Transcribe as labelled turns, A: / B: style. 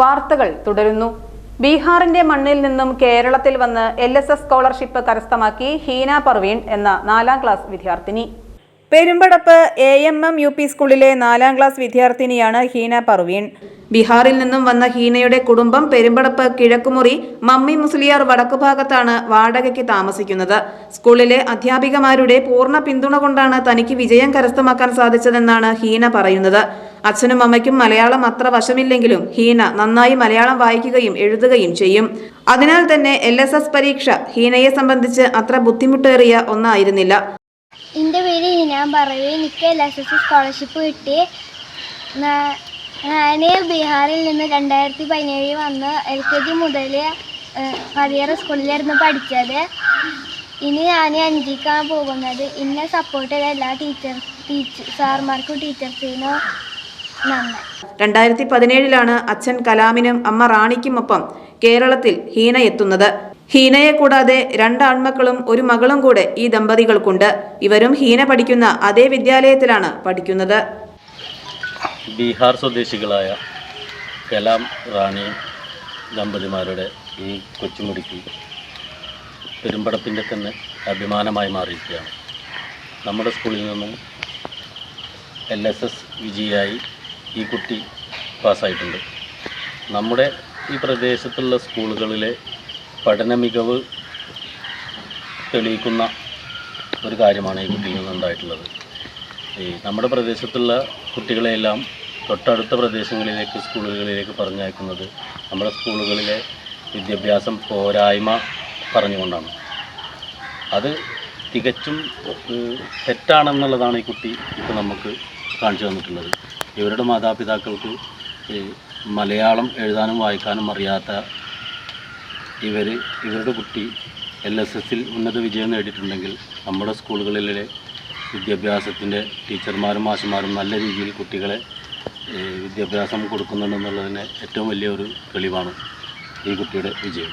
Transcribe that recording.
A: വാർത്തകൾ തുടരുന്നു. ബീഹാറിന്റെ മണ്ണിൽ നിന്നും കേരളത്തിൽ വന്ന് എൽ എസ് എസ് സ്കോളർഷിപ്പ് കരസ്ഥമാക്കി ഹീന പർവീൺ എന്ന നാലാം ക്ലാസ് വിദ്യാർത്ഥിനി. Perumpadappu A M M U P സ്കൂളിലെ നാലാം ക്ലാസ് വിദ്യാർത്ഥിനിയാണ് ഹീന പർവീൺ. ബീഹാറിൽ നിന്നും വന്ന ഹീനയുടെ കുടുംബം പെരുമ്പടപ്പ് കിഴക്കുമുറി മമ്മി മുസ്ലിയാർ വടക്കുഭാഗത്താണ് വാടകയ്ക്ക് താമസിക്കുന്നത്. സ്കൂളിലെ അധ്യാപികമാരുടെ പൂർണ പിന്തുണ കൊണ്ടാണ് തനിക്ക് വിജയം കരസ്ഥമാക്കാൻ സാധിച്ചതെന്നാണ് ഹീന പറയുന്നത്. അച്ഛനും അമ്മയ്ക്കും മലയാളം അത്ര വശമില്ലെങ്കിലും ഹീന നന്നായി മലയാളം വായിക്കുകയും എഴുതുകയും ചെയ്യും. അതിനാൽ തന്നെ എൽ എസ് എസ് പരീക്ഷ ഹീനയെ സംബന്ധിച്ച് അത്ര ബുദ്ധിമുട്ടേറിയ ഒന്നായിരുന്നില്ല.
B: എന്റെ പേര് ഹീന. പറവി എനിക്ക് എൽ എസ് എസ് സ്കോളർഷിപ്പ് കിട്ടി. ഞാൻ ബീഹാറിൽ നിന്ന് രണ്ടായിരത്തി പതിനേഴിൽ വന്ന് എൽ കെ ജി മുതൽ പതിയറ സ്കൂളിലായിരുന്നു പഠിച്ചത്. ഇനി ഞാൻ അഞ്ചിക്കാണ് പോകുന്നത്. എന്നെ സപ്പോർട്ട് ചെയ്ത എല്ലാ ടീച്ചർ ടീച്ചർ സാർമാർക്കും ടീച്ചേഴ്സിനും
A: രണ്ടായിരത്തി പതിനേഴിലാണ് അച്ഛൻ കലാമിനും അമ്മ റാണിക്കുമൊപ്പം കേരളത്തിൽ ഹീന എത്തുന്നത്. ഹീനയെ കൂടാതെ രണ്ട് ആൺമക്കളും ഒരു മകളും കൂടെ ഈ ദമ്പതികൾക്കുണ്ട്. ഇവരും ഹീന പഠിക്കുന്ന അതേ വിദ്യാലയത്തിലാണ് പഠിക്കുന്നത്.
C: ബീഹാർ സ്വദേശികളായ കലാം റാണി ദമ്പതിമാരുടെ ഈ കൊച്ചുമുടിക്ക് പെരുമ്പടപ്പിന്റെ തന്നെ അഭിമാനമായി മാറിയിരിക്കുകയാണ്. നമ്മുടെ സ്കൂളിൽ നിന്നും എൽ എസ് എസ് വിജയിയായി ഈ കുട്ടി പാസ്സായിട്ടുണ്ട്. നമ്മുടെ ഈ പ്രദേശത്തുള്ള സ്കൂളുകളിലെ പഠന മികവ് തെളിയിക്കുന്ന ഒരു കാര്യമാണ് ഈ കുട്ടിയിൽ നിന്നുണ്ടായിട്ടുള്ളത്. ഈ നമ്മുടെ പ്രദേശത്തുള്ള കുട്ടികളെയെല്ലാം തൊട്ടടുത്ത പ്രദേശങ്ങളിലേക്ക് സ്കൂളുകളിലേക്ക് പറഞ്ഞയക്കുന്നത് നമ്മുടെ സ്കൂളുകളിലെ വിദ്യാഭ്യാസം പോരായ്മ പറഞ്ഞുകൊണ്ടാണ്. അത് തികച്ചും തെറ്റാണെന്നുള്ളതാണ് ഈ കുട്ടി ഇപ്പോൾ നമുക്ക് കാണിച്ചു തന്നിട്ടുള്ളത്. ഇവരുടെ മാതാപിതാക്കൾക്ക് മലയാളം എഴുതാനും വായിക്കാനും അറിയാത്ത ഇവർ ഇവരുടെ കുട്ടി എൽ എസ് എസിൽ ഉന്നത വിജയം നേടിയിട്ടുണ്ടെങ്കിൽ നമ്മുടെ സ്കൂളുകളിലെ വിദ്യാഭ്യാസത്തിന്റെ ടീച്ചർമാരും മാഷന്മാരും നല്ല രീതിയിൽ കുട്ടികളെ വിദ്യാഭ്യാസം കൊടുക്കുന്നുണ്ടെന്നുള്ളതിന് ഏറ്റവും വലിയൊരു തെളിവാണ് ഈ കുട്ടിയുടെ വിജയം.